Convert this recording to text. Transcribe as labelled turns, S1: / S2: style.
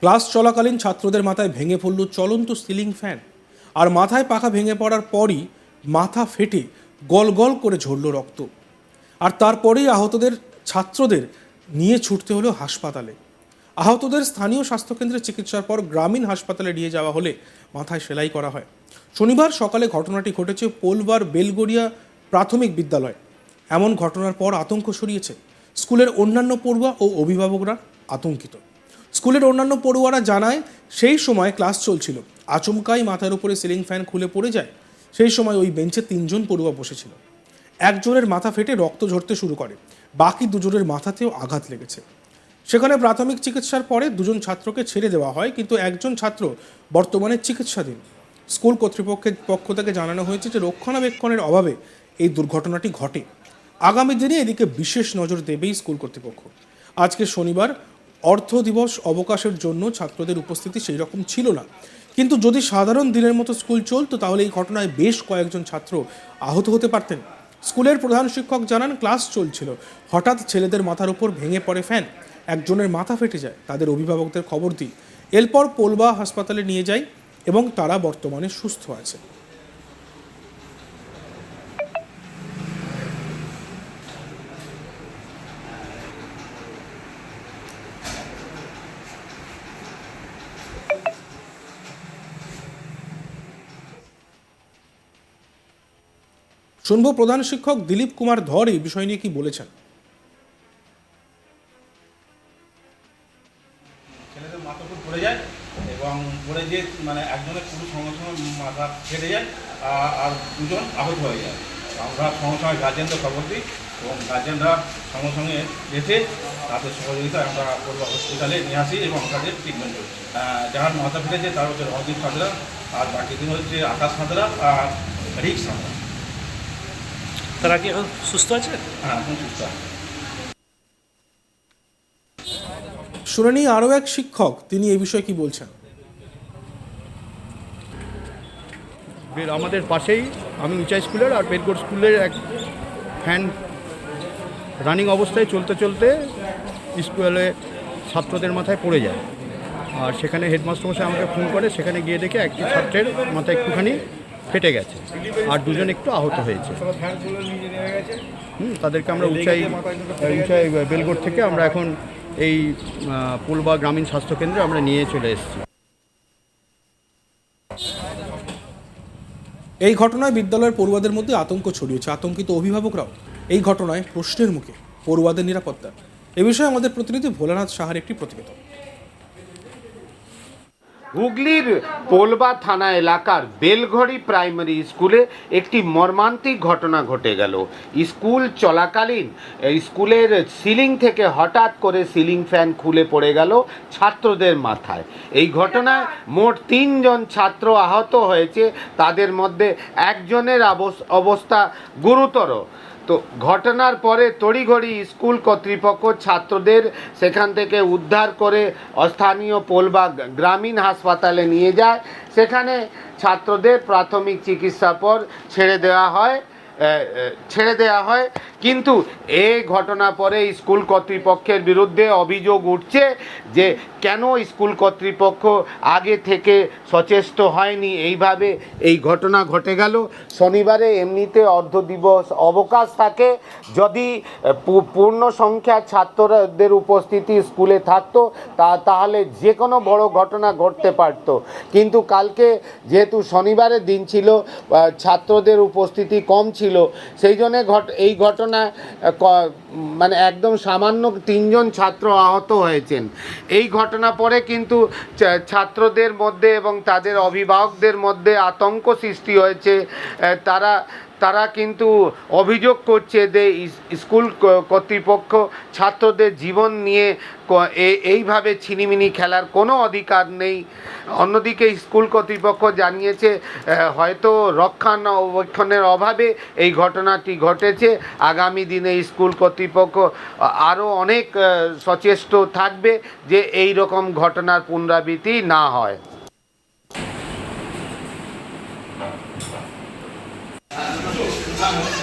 S1: Class চলাকালীন ছাত্রদের মাথায় ভেঙে পড়ল চলন্ত সিলিং ফ্যান। আর মাথায় পাখা ভেঙে পড়ার পরই মাথা ফেটে গল গল করে ঝরল রক্ত। আর তারপরেই আহতদের, ছাত্রদের নিয়ে ছুটতে হলো হাসপাতালে। আহতদের স্থানীয় স্বাস্থ্যকেন্দ্রে চিকিৎসার পর গ্রামীণ হাসপাতালে নিয়ে যাওয়া হলে মাথায় সেলাই করা হয়। শনিবার সকালে ঘটনাটি ঘটেছে পোলবার বেলগড়িয়া প্রাথমিক বিদ্যালয়। এমন ঘটনার পর আতঙ্ক সরিয়েছে স্কুলের অন্যান্য পড়ুয়া ও অভিভাবকরা আতঙ্কিত। স্কুলের অন্যান্য পড়ুয়ারা জানায়, সেই সময় ক্লাস চলছিল। আচমকাই মাথার উপরে সিলিং ফ্যান খুলে পড়ে যায়, সেই সময় ওই বেঞ্চে তিনজন পড়ুয়া বসেছিল। একজনের মাথা ফেটে রক্ত ঝরতে শুরু করে, বাকি দুজনের মাথাতেও আঘাত লেগেছে। সেখানে প্রাথমিক চিকিৎসার পরে দুজন ছাত্রকে ছেড়ে দেওয়া হয়, কিন্তু একজন ছাত্র বর্তমানে চিকিৎসাধীন। স্কুল কর্তৃপক্ষের পক্ষ থেকে জানানো হয়েছে যে রক্ষণাবেক্ষণের অভাবে এই দুর্ঘটনাটি ঘটে। আগামী দিনে এদিকে বিশেষ নজর দেবেই স্কুল কর্তৃপক্ষ। আজকে শনিবার অর্থ দিবস অবকাশের জন্য ছাত্রদের উপস্থিতি সেই রকম ছিল না। কিন্তু যদি সাধারণ দিনের মতো স্কুল চলতো, তাহলে এই ঘটনায় বেশ কয়েকজন ছাত্র আহত হতে পারতেন। স্কুলের প্রধান শিক্ষক জানান, ক্লাস চলছিল। হঠাৎ ছেলেদের মাথার উপর ভেঙে পড়ে ফ্যান। একজনের মাথা ফেটে যায়। তাদের অভিভাবকদের খবর দিই। এরপর পোলবা হাসপাতালে নিয়ে যাই এবং তারা বর্তমানে সুস্থ আছে। শুনব প্রধান শিক্ষক দিলীপ কুমার ধর এই বিষয় নিয়ে কি বলেছেন।
S2: ছেলেদের মাথা পড়ে যায় এবং পড়ে মানে একজনের পুরো সঙ্গে সঙ্গে মাথা ফেটে যায় আর- দুজন হয়ে যায়। আমরা সঙ্গে সঙ্গে গার্জেনদের দিই এবং গার্জেনরা সঙ্গে সঙ্গে তাদের সহযোগিতায় আমরা হসপিটালে নিয়ে আসি এবং তাদের ট্রিটমেন্ট যার মাথা তার হচ্ছে আর বাকি দিন হচ্ছে আকাশ সাঁতরা আর রিক সাঁতরা।
S3: তারা কি এখন সুস্থ আছে?
S2: হ্যাঁ এখন সুস্থ আছে।
S1: শুনে নিই আরও এক শিক্ষক তিনি এই বিষয়ে কি বলছেন?
S4: বেল আমাদের পাশেই আমি উঁচাই স্কুলের আর বেলগড় স্কুলের এক ফ্যান রানিং অবস্থায় চলতে চলতে স্কুলে ছাত্রদের মাথায় পড়ে যায়। আর সেখানে হেডমাস্টার মশাই আমাকে ফোন করে সেখানে গিয়ে দেখে একটি ছাত্রের মাথায় একটুখানি ফেটে গেছে। আর দুজন একটু আহত হয়েছে। তাদেরকে আমরা উঁচাই উঁচাই বেলগড় থেকে আমরা এখন এই পুলবা গ্রামীণ স্বাস্থ্যকেন্দ্রে আমরা নিয়ে চলে এসেছি।
S1: এই ঘটনায় বিদ্যালয়ের পড়ুয়াদের মধ্যে আতঙ্ক ছড়িয়েছে। আতঙ্কিত অভিভাবকরাও এই ঘটনায় প্রশ্নের মুখে। পড়ুয়াদের নিরাপত্তা। এ বিষয়ে আমাদের প্রতিনিধি ভোলানাথ সাহার একটি প্রতিবেদন।
S5: হুগলির পোলবা থানা এলাকার বেলঘড়ি প্রাইমারি স্কুলে একটি মর্মান্তিক ঘটনা ঘটে গেল। স্কুল চলাকালীন স্কুলের সিলিং থেকে হঠাৎ করে সিলিং ফ্যান খুলে পড়ে গেল ছাত্রদের মাথায়। এই ঘটনায় মোট তিনজন ছাত্র আহত হয়েছে। তাদের মধ্যে একজনের অবস্থা গুরুতর। তো ঘটনার পরে তড়িঘড়ি স্কুল কর্তৃপক্ষ ছাত্রদের সেখান থেকে উদ্ধার করে স্থানীয় পোলবা গ্রামীণ হাসপাতালে নিয়ে যায়। সেখানে ছাত্রদের প্রাথমিক চিকিৎসা পর ছেড়ে দেওয়া হয় ছেড়ে দেওয়া হয়। কিন্তু এই ঘটনা পরে স্কুল কর্তৃপক্ষের বিরুদ্ধে অভিযোগ উঠছে যে কেন স্কুল কর্তৃপক্ষ আগে থেকে সচেষ্ট হয়নি। এইভাবে এই ঘটনা ঘটে গেল। শনিবারে এমনিতে অর্ধ দিবস অবকাশ থাকে। যদি পূর্ণ সংখ্যা ছাত্রদের উপস্থিতি স্কুলে থাকতো, তা, তাহলে যে কোনো বড় ঘটনা ঘটতে পারত। কিন্তু কালকে যেহেতু শনিবারের দিন ছিল ছাত্রদের উপস্থিতি কম ছিল, সেই জন্য ঘট, এই ঘটনায় ক- মানে একদম সামান্য তিনজন ছাত্র আহত হয়েছেন। এই ঘটনা পরে কিন্তু ছাত্রদের মধ্যে এবং তাদের অভিভাবকদের মধ্যে আতঙ্ক সৃষ্টি হয়েছে। তারা তারা কিন্তু অভিযোগ করছে যে স্কুল কর্তৃপক্ষ ছাত্রদের জীবন নিয়ে এইভাবে ছিনিমিনি খেলার কোনো অধিকার নেই। অন্যদিকে স্কুল কর্তৃপক্ষ জানিয়েছে হয়তো রক্ষণাবেক্ষণের অভাবে এই ঘটনাটি ঘটেছে। আগামী দিনে স্কুল কর্তৃপক্ষ আরও অনেক সচেষ্ট থাকবে যে এই রকম ঘটনার পুনরাবৃত্তি না হয়।